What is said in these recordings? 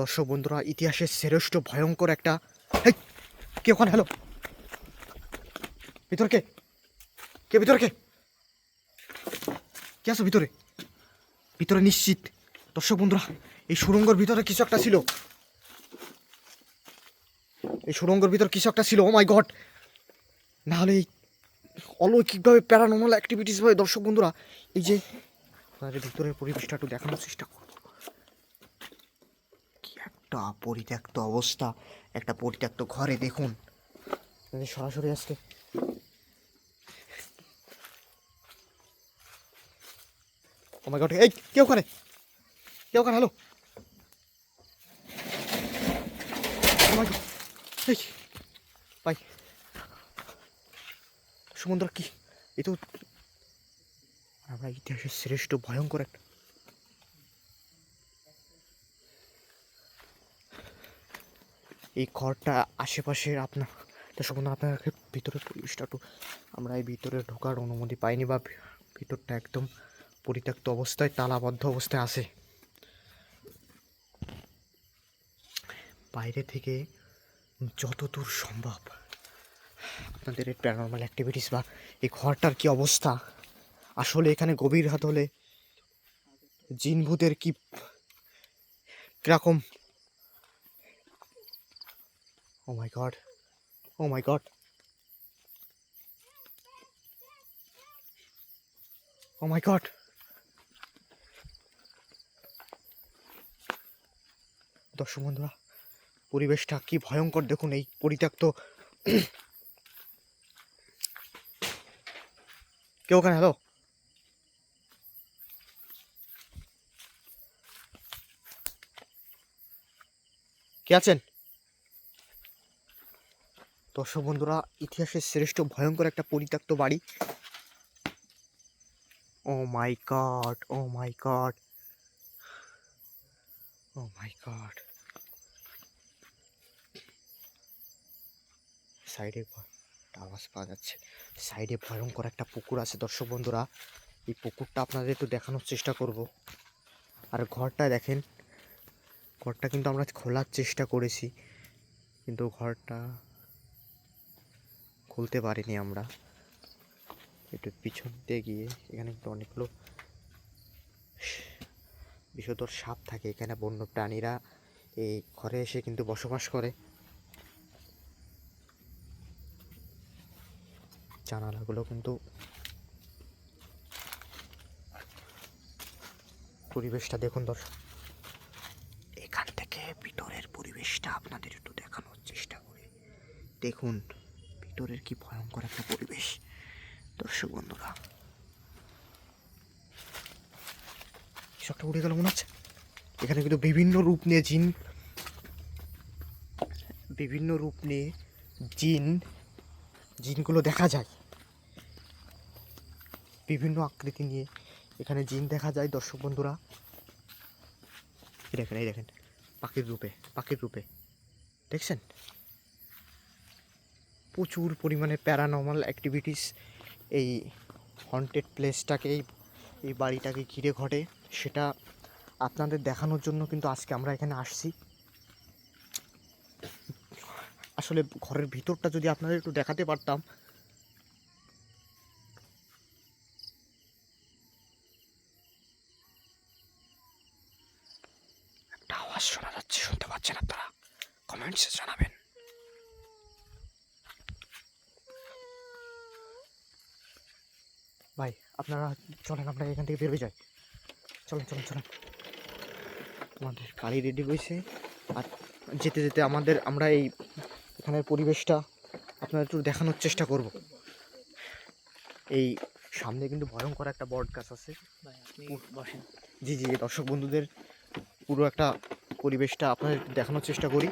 দর্শক বন্ধুরা ইতিহাসের শ্রেষ্ঠ ভয়ঙ্কর একটা কে ওখানে? হ্যালো ভিতরে কে? কে ভিতরে কে? কে আছো ভিতরে? ভিতরে নিশ্চিত। দর্শক বন্ধুরা এই সুড়ঙ্গর ভিতরে কিছু একটা ছিল। এই সুড়ঙ্গর ভিতরে কিছু একটা ছিল ও মাই গড না হলে এই অলৌকিকভাবে প্যারানর্মাল অ্যাক্টিভিটিস ভাবে দর্শক বন্ধুরা এই যে, আপনাদের ভিতরের পরিবেশটা একটু দেখানোর চেষ্টা করব কি একটা পরিত্যক্ত অবস্থা, একটা পরিত্যক্ত ঘরে দেখুন। সরাসরি আজকে মাই গড এই কে ওখানে? কে ওখানে? হ্যালো এই, ভাই। সমুদ্র কি? এ তো আমরা ইতিহাসের শ্রেষ্ঠ ভয়ঙ্কর একটা এই ঘরটা আশেপাশে আপনার দর্শক বন্ধু আপনাকে ভিতরের পরিবেশটা একটু, আমরা এই ভিতরে ঢোকার অনুমতি পাইনি বা ভিতরটা একদম পরিত্যক্ত অবস্থায়, তালাবদ্ধ অবস্থায় আছে। বাইরে থেকে যতদূর সম্ভব আপনাদের এই প্যারানর্মাল অ্যাক্টিভিটিস বা এই ঘরটার কি অবস্থা? আসলে এখানে গভীর হাত হলে জিনভূতের কি কীরকম ও my God oh my God oh my God দর্শক বন্ধুরা, পরিবেশটা কি ভয়ঙ্কর দেখুন এই পরিত্যক্ত। কেউ ওখানে? হ্যালো কে আছেন? দর্শক বন্ধুরা, ইতিহাসের শ্রেষ্ঠ ভয়ঙ্কর একটা পরিত্যক্ত বাড়ি। ও my God, oh my God, oh my God. সাইডে আওয়াজ পাওয়া যাচ্ছে। সাইডে ভয়ঙ্কর একটা পুকুর আছে দর্শক বন্ধুরা। এই পুকুরটা আপনাদের একটু দেখানোর চেষ্টা করব। আর ঘরটা দেখেন, ঘরটা কিন্তু আমরা খোলার চেষ্টা করেছি। কিন্তু ঘরটা খুলতে পারিনি আমরা। একটু পিছন দিয়ে গিয়ে এখানে কিন্তু অনেকগুলো বিষধর সাপ থাকে। এখানে বন্য প্রাণীরা এই ঘরে এসে কিন্তু বসবাস করে। জানালাগুলো কিন্তু পরিবেশটা দেখুন দর্শক। এখান থেকে ভিতরের পরিবেশটা আপনাদের একটু দেখানোর চেষ্টা করি। দেখুন ভিতরের কি ভয়ঙ্কর একটা পরিবেশ। দর্শক বন্ধুরা। কিছু গেল মনে হচ্ছে। এখানে কিন্তু বিভিন্ন রূপ নিয়ে জিন, বিভিন্ন রূপ নিয়ে জিন, জিনগুলো দেখা যায়। বিভিন্ন আকৃতি নিয়ে এখানে জিন দেখা যায়, দর্শক বন্ধুরা। এই দেখেন এই দেখেন, পাখির রূপে পাখির রূপে। দেখছেন? প্রচুর পরিমাণে প্যারানর্মাল অ্যাক্টিভিটিস এই হন্টেড প্লেসটাকে এই এই বাড়িটাকে ঘিরে ঘটে। সেটা আপনাদের দেখানোর জন্য কিন্তু আজকে আমরা এখানে আসছি। আসলে ঘরের ভিতরটা যদি আপনাদের একটু দেখাতে পারতাম। একটা আওয়াজ শোনা যাচ্ছে, শুনতে পাচ্ছেন আপনারা? কমেন্টসে জানাবেন। ভাই আপনারা চলেন আমরা এখান থেকে বেরোয় যাই। চলেন চলেন চলেন। আমাদের গাড়ি রেডি হয়েছে। আর যেতে যেতে আমাদের আমরা এই এখানের পরিবেশটা আপনাদের একটু দেখানোর চেষ্টা করব। এই সামনে কিন্তু ভয়ঙ্কর একটা বট গাছ আছে। জি জি দর্শক বন্ধুদের পুরো একটা পরিবেশটা আপনাদের দেখানোর চেষ্টা করি।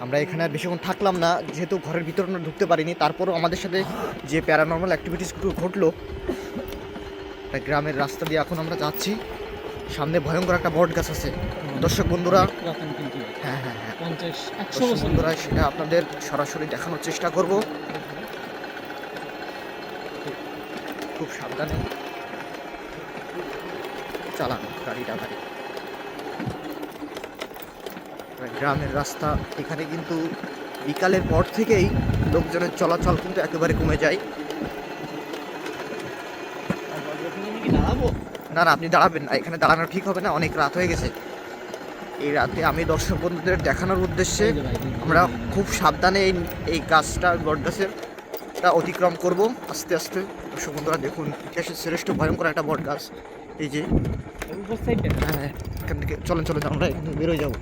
আমরা এখানে আর বেশিক্ষণ থাকলাম না যেহেতু ঘরের ভিতরে আমরা ঢুকতে পারিনি তারপরও আমাদের সাথে যে প্যারানর্মাল অ্যাক্টিভিটিসগুলো ঘটলো একটা গ্রামের রাস্তা দিয়ে এখন আমরা যাচ্ছি। সামনে ভয়ঙ্কর একটা বট গাছ আছে। দর্শক বন্ধুরা হ্যাঁ হ্যাঁ হ্যাঁ। দর্শক বন্ধুরা সেটা আপনাদের সরাসরি দেখানোর চেষ্টা করব। খুব সাবধানে চালান গাড়িটা গাড়ি গ্রামের রাস্তা, এখানে কিন্তু বিকালের পর থেকেই লোকজনের চলাচল কিন্তু একেবারে কমে যায়। না না, আপনি দাঁড়াবেন না, এখানে দাঁড়ানো ঠিক হবে না, অনেক রাত হয়ে গেছে। এই রাতে আমি দর্শক বন্ধুদের দেখানোর উদ্দেশ্যে আমরা খুব সাবধানে এই এই গাছটা বট গাছের অতিক্রম করব। আস্তে আস্তে দর্শক বন্ধুরা দেখুন, ইতিহাসের শ্রেষ্ঠ ভয়ঙ্কর একটা বট গাছ এই যে উপর হ্যাঁ এখান থেকে চলেন চলেন, আমরা এখান থেকে বেরোয় যাব।